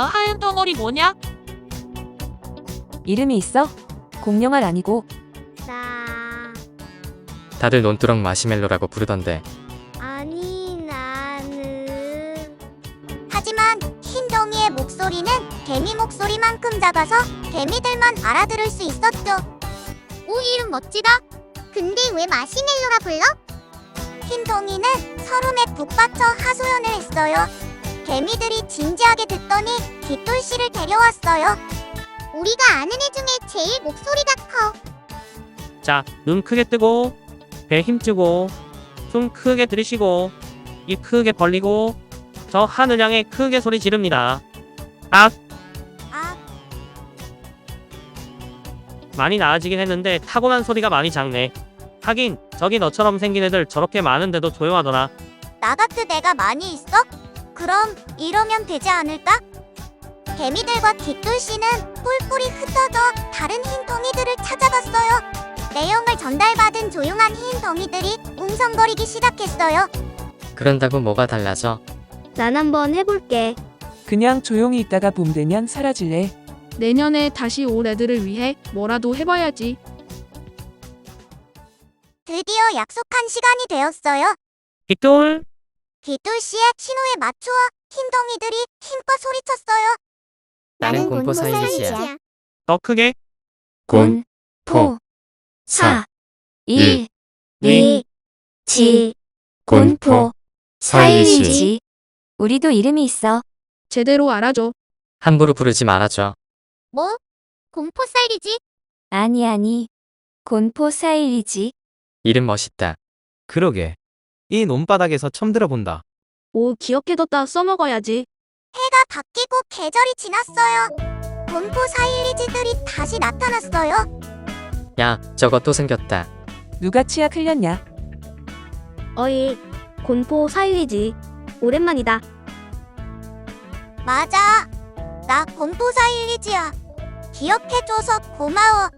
하얀 덩어리 뭐냐? 이름이 있어? 공룡알 아니고 나 다들 논두렁 마시멜로라고 부르던데 아니 나는 하지만 흰 덩이의 목소리는 개미 목소리만큼 작아서 개미들만 알아들을 수 있었죠. 오 이름 멋지다. 근데 왜 마시멜로라 불러? 흰 덩이는 서름에 북받쳐 하소연을 했어요. 개미들이 진지하게 듣더니 뒷돌 씨를 데려왔어요. 우리가 아는 애 중에 제일 목소리가 커. 자, 눈 크게 뜨고, 배 힘주고, 숨 크게 들이쉬고, 입 크게 벌리고, 저 하늘 향해 크게 소리 지릅니다. 아, 아, 많이 나아지긴 했는데 타고난 소리가 많이 작네. 하긴, 저기 너처럼 생긴 애들 저렇게 많은데도 조용하더라. 나 같은 애가 많이 있어? 그럼 이러면 되지 않을까? 개미들과 깃돌씨는 뿔뿔이 흩어져 다른 흰 덩이들을 찾아갔어요. 내용을 전달받은 조용한 흰 덩이들이 웅성거리기 시작했어요. 그런다고 뭐가 달라져? 난 한번 해볼게. 그냥 조용히 있다가 봄 되면 사라질래. 내년에 다시 올 애들을 위해 뭐라도 해봐야지. 드디어 약속한 시간이 되었어요. 빅돌, 깃돌씨의 신호에 맞추어 흰 덩이들이 힘껏 소리쳤어요. 나는 공포 사이리지야. 더 크게, 곤, 포, 사, 일, 리, 지, 곤포, 사이리지. 우리도 이름이 있어. 제대로 알아줘. 함부로 부르지 말아줘. 뭐? 공포 사이리지? 아니 아니. 곤포 사일이지. 이름 멋있다. 그러게. 이 논바닥에서 처음 들어 본다. 오, 기억해뒀다 써먹어야지. 해가 바뀌고 계절이 지났어요. 공포 사일리지들이 다시 나타났어요. 야, 저거 또 생겼다. 누가 치약 흘렸냐? 어이, 공포 사일리지. 오랜만이다. 맞아. 나 공포 사일리지야. 기억해줘서 고마워.